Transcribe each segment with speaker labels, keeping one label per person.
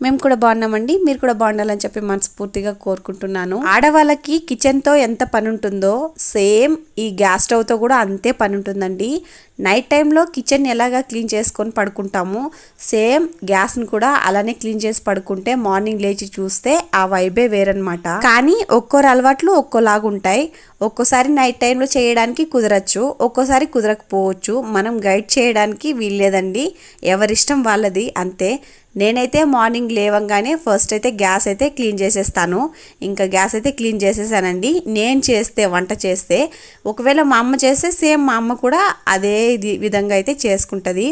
Speaker 1: మేము కూడా బాగున్నామండి. మీరు కూడా బాగుండాలని చెప్పి మనస్ఫూర్తిగా కోరుకుంటున్నాను. ఆడవాళ్ళకి కిచెన్తో ఎంత పని ఉంటుందో సేమ్ ఈ గ్యాస్ స్టవ్తో కూడా అంతే పని ఉంటుందండి నైట్ టైంలో కిచెన్ ఎలాగా క్లీన్ చేసుకొని పడుకుంటాము సేమ్ గ్యాస్ని కూడా అలానే క్లీన్ చేసి పడుకుంటే మార్నింగ్ లేచి చూస్తే ఆ వైబే వేరనమాట కానీ ఒక్కోరు అలవాట్లు ఒక్కోలాగా ఉంటాయి. ఒక్కోసారి నైట్ టైంలో చేయడానికి కుదరచ్చు ఒక్కోసారి కుదరకపోవచ్చు. మనం గైడ్ చేయడానికి వీల్లేదండి. ఎవరిష్టం వాళ్ళది అంతే. నేనైతే మార్నింగ్ లేవంగానే ఫస్ట్ అయితే గ్యాస్ అయితే క్లీన్ చేసేస్తాను. ఇంకా గ్యాస్ అయితే క్లీన్ చేసేసానండి. నేను చేస్తే వంట చేస్తే ఒకవేళ మా అమ్మ చేస్తే సేమ్ మా అమ్మ కూడా అదే విధంగా అయితే చేసుకుంటుంది.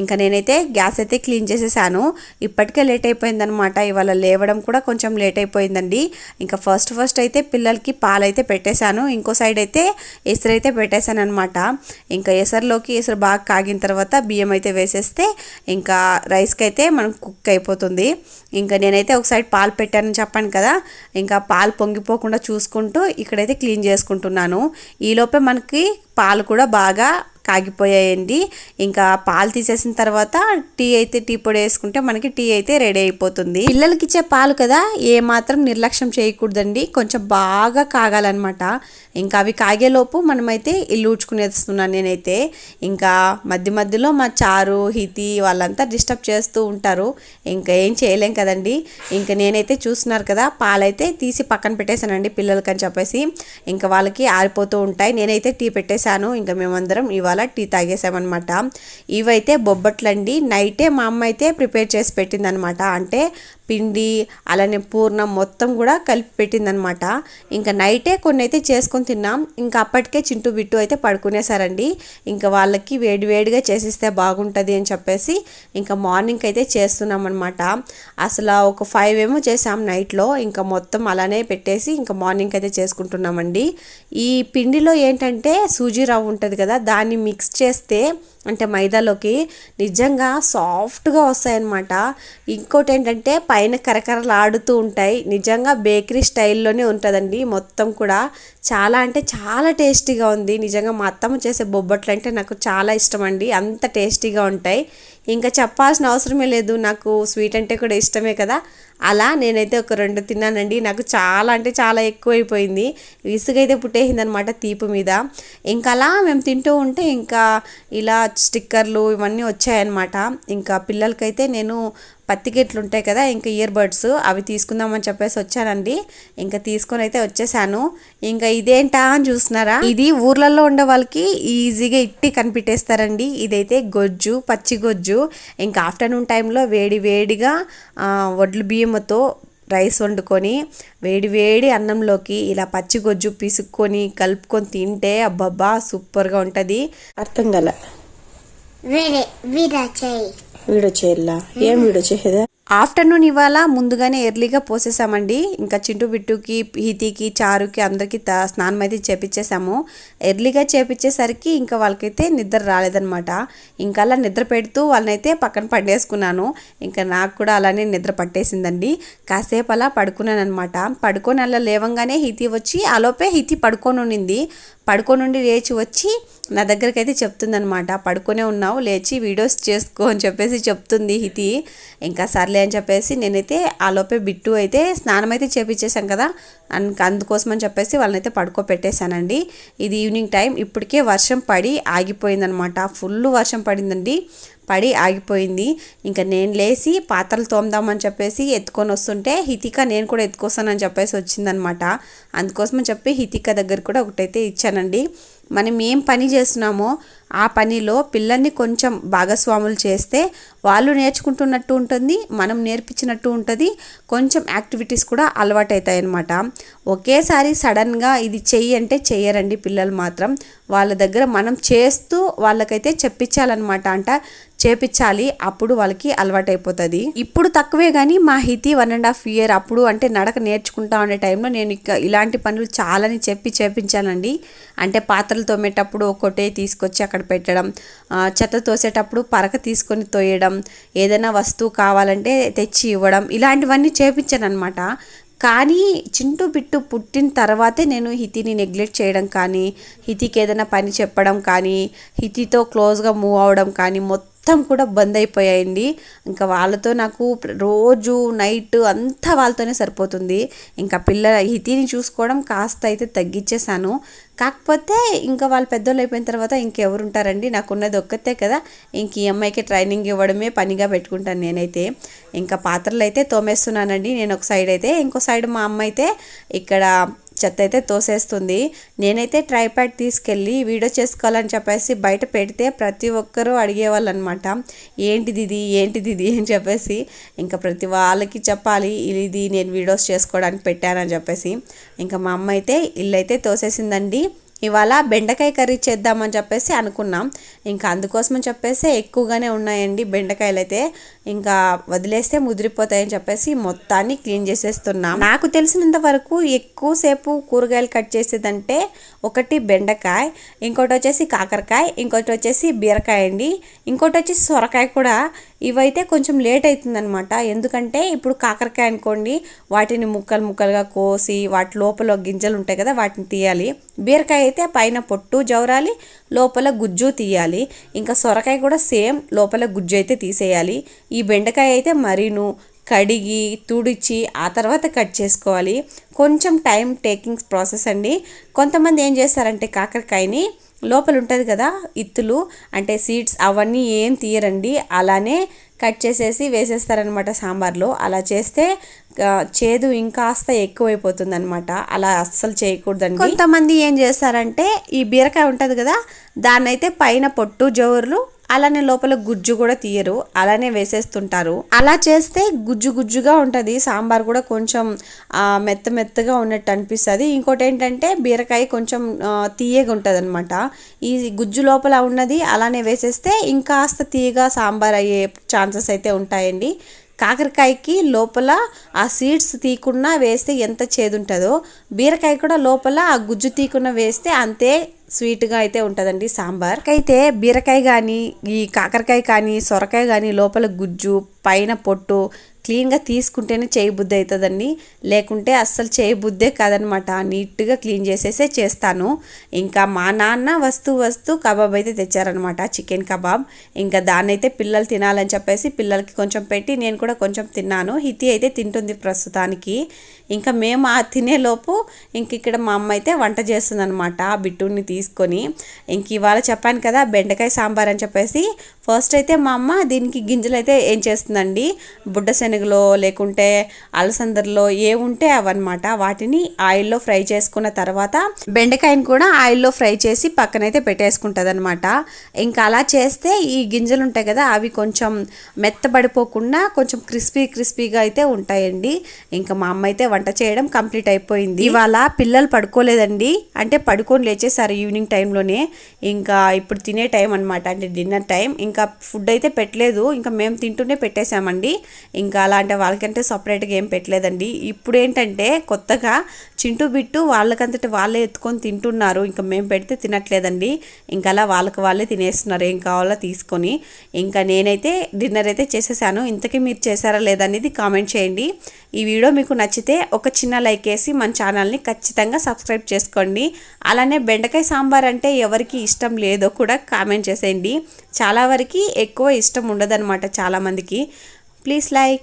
Speaker 1: ఇంకా నేనైతే గ్యాస్ అయితే క్లీన్ చేసేసాను. ఇప్పటికే లేట్ అయిపోయిందనమాట ఇవాళ లేవడం కూడా కొంచెం లేట్ అయిపోయిందండి. ఇంకా ఫస్ట్ ఫస్ట్ అయితే పిల్లలకి పాలు అయితే పెట్టేశాను. ఇంకో సైడ్ అయితే ఎసరు అయితే పెట్టేశాను అనమాట ఇంకా ఎసరులోకి ఎసరు బాగా కాగిన తర్వాత బియ్యం అయితే వేసేస్తే ఇంకా రైస్కి అయితే మనం కుక్ అయిపోతుంది. ఇంకా నేనైతే ఒకసారి పాలు పెట్టానని చెప్పాను కదా ఇంకా పాలు పొంగిపోకుండా చూసుకుంటూ ఇక్కడైతే క్లీన్ చేసుకుంటున్నాను. ఈలోపే మనకి పాలు కూడా బాగా కాగిపోయాయండి. ఇంకా పాలు తీసేసిన తర్వాత టీ అయితే టీ పొడి వేసుకుంటే మనకి టీ అయితే రెడీ అయిపోతుంది. పిల్లలకి ఇచ్చే పాలు కదా ఏ మాత్రం నిర్లక్ష్యం చేయకూడదండి. కొంచెం బాగా కాగాలన్నమాట. ఇంకా అవి కాగేలోపు మనమైతే ఇల్లు ఊడ్చుకునేస్తున్నాను నేనైతే. ఇంకా మధ్య మధ్యలో మా చారు హితి వాళ్ళంతా డిస్టర్బ్ చేస్తూ ఉంటారు. ఇంకా ఏం చేయలేం కదండి. ఇంకా నేనైతే చూస్తున్నారు కదా పాలైతే తీసి పక్కన పెట్టేశానండి పిల్లలకని చెప్పేసి. ఇంకా వాళ్ళకి ఆరిపోతూ ఉంటాయి. నేనైతే టీ పెట్టేసి చేశాను. ఇంకా మేమందరం ఇవాళ టీ తాగేసామన్నమాట. ఇవైతే బొబ్బట్లండి. నైటే మా అమ్మ అయితే ప్రిపేర్ చేసి పెట్టిందనమాట అంటే పిండి అలానే పూర్ణం మొత్తం కూడా కలిపి పెట్టిందనమాట ఇంకా నైటే కొన్ని అయితే చేసుకొని తిన్నాం. ఇంకా అప్పటికే చింటూ బిట్టు అయితే పడుకునేసారండి. ఇంకా వాళ్ళకి వేడివేడిగా చేసిస్తే బాగుంటుంది అని చెప్పేసి ఇంకా మార్నింగ్ అయితే చేస్తున్నాం అనమాట అసలు ఒక ఫైవ్ ఏమో చేసాం నైట్లో. ఇంకా మొత్తం అలానే పెట్టేసి ఇంకా మార్నింగ్ అయితే చేసుకుంటున్నామండి. ఈ పిండిలో ఏంటంటే సూజీ రవ్వ ఉంటుంది కదా దాన్ని మిక్స్ చేస్తే అంటే మైదాలోకి నిజంగా సాఫ్ట్గా వస్తాయన్నమాట. ఇంకోటి ఏంటంటే పైన కరకరలాడుతూ ఉంటాయి. నిజంగా బేకరీ స్టైల్లోనే ఉంటుందండి. మొత్తం కూడా చాలా అంటే చాలా టేస్టీగా ఉంది. నిజంగా మా అత్తమ్మ చేసే బొబ్బట్లు అంటే నాకు చాలా ఇష్టం అండి అంత టేస్టీగా ఉంటాయి. ఇంకా చెప్పాల్సిన అవసరమే లేదు. నాకు స్వీట్ అంటే కూడా ఇష్టమే కదా. అలా నేనైతే ఒక రెండు తిన్నానండి. నాకు చాలా అంటే చాలా ఎక్కువైపోయింది. విసుగైతే పుట్టేసింది అనమాట తీపి మీద. ఇంకా అలా మేము తింటూ ఉంటే ఇంకా ఇలా స్టిక్కర్లు ఇవన్నీ వచ్చాయన్నమాట ఇంకా పిల్లలకైతే నేను పత్తి గిట్లు ఉంటాయి కదా ఇంకా ఇయర్ బడ్స్ అవి తీసుకుందామని చెప్పేసి వచ్చానండి. ఇంకా తీసుకొని అయితే వచ్చేసాను. ఇంకా ఇదేంటా అని చూస్తున్నారా? ఇది ఊర్లలో ఉండే వాళ్ళకి ఈజీగా ఇట్టి కనిపెట్టేస్తారండి. ఇదైతే గొజ్జు పచ్చి గొజ్జు. ఇంకా ఆఫ్టర్నూన్ టైంలో వేడి వేడిగా వడ్లు బియ్యంతో రైస్ వండుకొని వేడి వేడి అన్నంలోకి ఇలా పచ్చి గొజ్జు పిసుక్కొని కలుపుకొని తింటే అబ్బబ్బా సూపర్గా ఉంటుంది. అర్థం కల.
Speaker 2: వేరే వీరా చేయి.
Speaker 3: వీడియో చేయాలా ఏం వీడియో చేయదా
Speaker 1: ఆఫ్టర్నూన్ ఇవాళ ముందుగానే ఎర్లీగా పోసేసామండి. ఇంకా చింటూ బిట్టుకి హితికి చారుకి అందరికి త- స్నానం అయితే చేపించేసాము ఎర్లీగా చేపించేసరికి ఇంకా వాళ్ళకైతే నిద్ర రాలేదనమాట ఇంకా అలా నిద్ర పెడుతూ వాళ్ళనైతే పక్కన పడేసుకున్నాను. ఇంకా నాకు కూడా అలానే నిద్ర పట్టేసిందండి. కాసేపు అలా పడుకున్నాను అనమాట పడుకొని అలా లేవంగానే హితి వచ్చి ఆలోపే హితి పడుకొని ఉండింది పడుకోనుండి లేచి వచ్చి నా దగ్గరికి అయితే చెప్తుందనమాట పడుకొనే ఉన్నావు లేచి వీడియోస్ చేసుకో అని చెప్పేసి చెప్తుంది హితి. ఇంకా సర్లే అని చెప్పేసి నేనైతే ఆ లోపే బిట్టు అయితే స్నానం అయితే చేపించేసాం కదా. అందుకోసం అని చెప్పేసి వాళ్ళనైతే పడుకోపెట్టేశానండి. ఇది ఈవినింగ్ టైం ఇప్పటికే వర్షం పడి ఆగిపోయిందనమాట ఫుల్ వర్షం పడిందండి. పడి ఆగిపోయింది. ఇంకా నేను లేచి పాత్రలు తోమదామని చెప్పేసి ఎత్తుకొని వస్తుంటే హితిక నేను కూడా ఎత్తుకొస్తానని చెప్పేసి వచ్చిందనమాట. అందుకోసమని చెప్పి హితిక దగ్గర కూడా ఒకటైతే ఇచ్చానండి. మనం ఏం పని చేస్తున్నామో ఆ పనిలో పిల్లల్ని కొంచెం భాగస్వాములు చేస్తే వాళ్ళు నేర్చుకుంటున్నట్టు ఉంటుంది మనం నేర్పించినట్టు ఉంటుంది కొంచెం యాక్టివిటీస్ కూడా అలవాటు అన్నమాట ఒకేసారి సడన్గా ఇది చెయ్యి అంటే చెయ్యరండి పిల్లలు మాత్రం. వాళ్ళ దగ్గర మనం చేస్తూ వాళ్ళకైతే చెప్పించాలన్నమాట అంట. చేపించాలి అప్పుడు వాళ్ళకి అలవాటైపోతుంది. ఇప్పుడు తక్కువే కానీ మా Hithi one and half year అప్పుడు అంటే నడక నేర్చుకుంటా ఉండే టైంలో నేను ఇక ఇలాంటి పనులు చాలాని చెప్పి చేపించానండి. అంటే పాత్రలు తోమేటప్పుడు ఒక్కొటే తీసుకొచ్చి అక్కడ పెట్టడం చెత్త తోసేటప్పుడు పరక తీసుకొని తోయడం ఏదైనా వస్తువు కావాలంటే తెచ్చి ఇవ్వడం ఇలాంటివన్నీ చేపించాను అనమాట కానీ చింటూ బిట్టు పుట్టిన తర్వాతే నేను హితిని నెగ్లెక్ట్ చేయడం కానీ హితికి ఏదైనా పని చెప్పడం కానీ హితితో క్లోజ్గా మూవ్ అవడం కానీ మొత్తం మొత్తం కూడా బంద్ అయిపోయాయండి. ఇంకా వాళ్ళతో నాకు రోజు నైట్ అంతా వాళ్ళతోనే సరిపోతుంది. ఇంకా పిల్లల హితిని చూసుకోవడం కాస్త అయితే తగ్గించేశాను కాకపోతే ఇంకా వాళ్ళు పెద్దోళ్ళు అయిపోయిన తర్వాత ఇంకెవరు ఉంటారండి నాకున్నది ఒక్కతే కదా. ఇంక ఈ అమ్మాయికి ట్రైనింగ్ ఇవ్వడమే పనిగా పెట్టుకుంటాను నేనైతే. ఇంకా పాత్రలు అయితే తోమేస్తున్నానండి. నేను ఒక సైడ్ అయితే ఇంకో సైడ్ మా అమ్మ అయితే ఇక్కడ చెత్త అయితే తోసేస్తుంది. నేనైతే ట్రైప్యాడ్ తీసుకెళ్ళి వీడియో చేసుకోవాలని చెప్పేసి బయట పెడితే ప్రతి ఒక్కరూ అడిగేవాళ్ళు అనమాట ఏంటిది ఇది? ఏంటిది ఇది? అని చెప్పేసి. ఇంకా ప్రతి వాళ్ళకి చెప్పాలి ఇది నేను వీడియోస్ చేసుకోవడానికి పెట్టానని చెప్పేసి. ఇంకా మా అమ్మ అయితే ఇల్లు అయితే తోసేసిందండి. ఇవాళ బెండకాయ కర్రీ చేద్దామని చెప్పేసి అనుకున్నాం. ఇంకా అందుకోసమని చెప్పేసి ఎక్కువగానే ఉన్నాయండి బెండకాయలు అయితే ఇంకా వదిలేస్తే ముదిరిపోతాయని చెప్పేసి మొత్తాన్ని క్లీన్ చేసేస్తున్నాం. నాకు తెలిసినంత వరకు ఎక్కువసేపు కూరగాయలు కట్ చేసేదంటే ఒకటి బెండకాయ ఇంకోటి వచ్చేసి కాకరకాయ ఇంకోటి వచ్చేసి బీరకాయ అండి. ఇంకోటి వచ్చేసి సొరకాయ కూడా ఇవైతే కొంచెం లేట్ అవుతుందనమాట ఎందుకంటే ఇప్పుడు కాకరకాయ అనుకోండి వాటిని ముక్కలు ముక్కలుగా కోసి వాటి లోపల గింజలు ఉంటాయి కదా వాటిని తీయాలి. బీరకాయ అయితే పైన పొట్టు జవరాలి లోపల గుజ్జు తీయాలి. ఇంకా సొరకాయ కూడా సేమ్ లోపల గుజ్జు అయితే తీసేయాలి. ఈ బెండకాయ అయితే మరీను కడిగి తుడిచి ఆ తర్వాత కట్ చేసుకోవాలి. కొంచెం టైం టేకింగ్ ప్రాసెస్ అండి. కొంతమంది ఏం చేస్తారంటే కాకరకాయని లోపల ఉంటుంది కదా ఇత్తులు అంటే సీడ్స్ అవన్నీ ఏం తీయరండి అలానే కట్ చేసేసి వేసేస్తారనమాట సాంబార్లో. అలా చేస్తే చేదు ఇంకాస్త ఎక్కువైపోతుంది అనమాట అలా అస్సలు చేయకూడదండి. కొంతమంది ఏం చేస్తారంటే ఈ బీరకాయ ఉంటుంది కదా దాన్నైతే పైన పొట్టు జోరులు అలానే లోపల గుజ్జు కూడా తీయరు అలానే వేసేస్తుంటారు. అలా చేస్తే గుజ్జు గుజ్జుగా ఉంటుంది సాంబార్ కూడా కొంచెం మెత్త మెత్తగా ఉన్నట్టు అనిపిస్తుంది. ఇంకోటి ఏంటంటే బీరకాయ కొంచెం తీయగా ఉంటుంది అనమాట ఈ గుజ్జు లోపల ఉన్నది అలానే వేసేస్తే ఇంకాస్త తీయగా సాంబార్ అయ్యే ఛాన్సెస్ అయితే ఉంటాయండి. కాకరకాయకి లోపల ఆ సీడ్స్ తీయకుండా వేస్తే ఎంత చేదు ఉంటుందో బీరకాయ కూడా లోపల ఆ గుజ్జు తీయకుండా వేస్తే అంతే స్వీట్గా అయితే ఉంటుందండి సాంబార్. అయితే బీరకాయ కానీ ఈ కాకరకాయ కానీ సొరకాయ కానీ లోపల గుజ్జు పైన పొట్టు క్లీన్గా తీసుకుంటేనే చేయబుద్ధి అవుతుందండి లేకుంటే అస్సలు చేయబుద్ధే కాదనమాట. నీట్గా క్లీన్ చేసేసే చేస్తాను. ఇంకా మా నాన్న వస్తూ వస్తూ కబాబ్ అయితే తెచ్చారనమాట చికెన్ కబాబ్. ఇంకా దాన్ని అయితే పిల్లలు తినాలని చెప్పేసి పిల్లలకి కొంచెం పెట్టి నేను కూడా కొంచెం తిన్నాను. హితి అయితే తింటుంది ప్రస్తుతానికి. ఇంకా మేము ఆ తినేలోపు ఇంక ఇక్కడ మా అమ్మ అయితే వంట చేస్తుంది అనమాట బిట్టుని తీసుకొని. ఇంక ఇవాళ చెప్పాను కదా బెండకాయ సాంబార్ అని చెప్పేసి ఫస్ట్ అయితే మా అమ్మ దీనికి గింజలు అయితే ఏం చేస్తుందండి? బుడ్డ శనగలో లేకుంటే అలసందర్లో ఏ ఉంటే అవన్నమాట. వాటిని ఆయిల్లో ఫ్రై చేసుకున్న తర్వాత బెండకాయని కూడా ఆయిల్లో ఫ్రై చేసి పక్కనైతే పెట్టేసుకుంటుంది అనమాట ఇంకా అలా చేస్తే ఈ గింజలు ఉంటాయి కదా అవి కొంచెం మెత్తబడిపోకుండా కొంచెం క్రిస్పీ క్రిస్పీగా అయితే ఉంటాయండి. ఇంకా మా అమ్మ అయితే వంట చేయడం కంప్లీట్ అయిపోయింది. ఇవాళ పిల్లలు పడుకోలేదండి. అంటే పడుకొని లేచేసారు ఈవినింగ్ టైంలోనే. ఇంకా ఇప్పుడు తినే టైం అనమాట అంటే డిన్నర్ టైం. ఇంకా ఫుడ్ అయితే పెట్టలేదు. ఇంకా మేము తింటూనే పెట్టేశామండి. ఇంకా అలా అంటే వాళ్ళకంటే సపరేట్గా ఏం పెట్టలేదండి. ఇప్పుడు ఏంటంటే కొత్తగా చింటూ బిట్టు వాళ్ళకంతటి వాళ్ళే ఎత్తుకొని తింటున్నారు. ఇంకా మేము పెడితే తినట్లేదండి. ఇంకా అలా వాళ్ళకి వాళ్ళే తినేస్తున్నారు. ఏం కావాలో తీసుకొని. ఇంకా నేనైతే డిన్నర్ అయితే చేసేసాను. ఇంతకీ మీరు చేశారా లేదనేది కామెంట్ చేయండి. ఈ వీడియో మీకు నచ్చితే ఒక చిన్న లైక్ వేసి మన ఛానల్ని ఖచ్చితంగా సబ్స్క్రైబ్ చేసుకోండి. అలానే బెండకాయ సాంబార్ అంటే ఎవరికి ఇష్టం లేదో కూడా కామెంట్ చేసేయండి. చాలా వరకు ఎక్కువ ఇష్టం ఉండదన్నమాట చాలామందికి. Please like.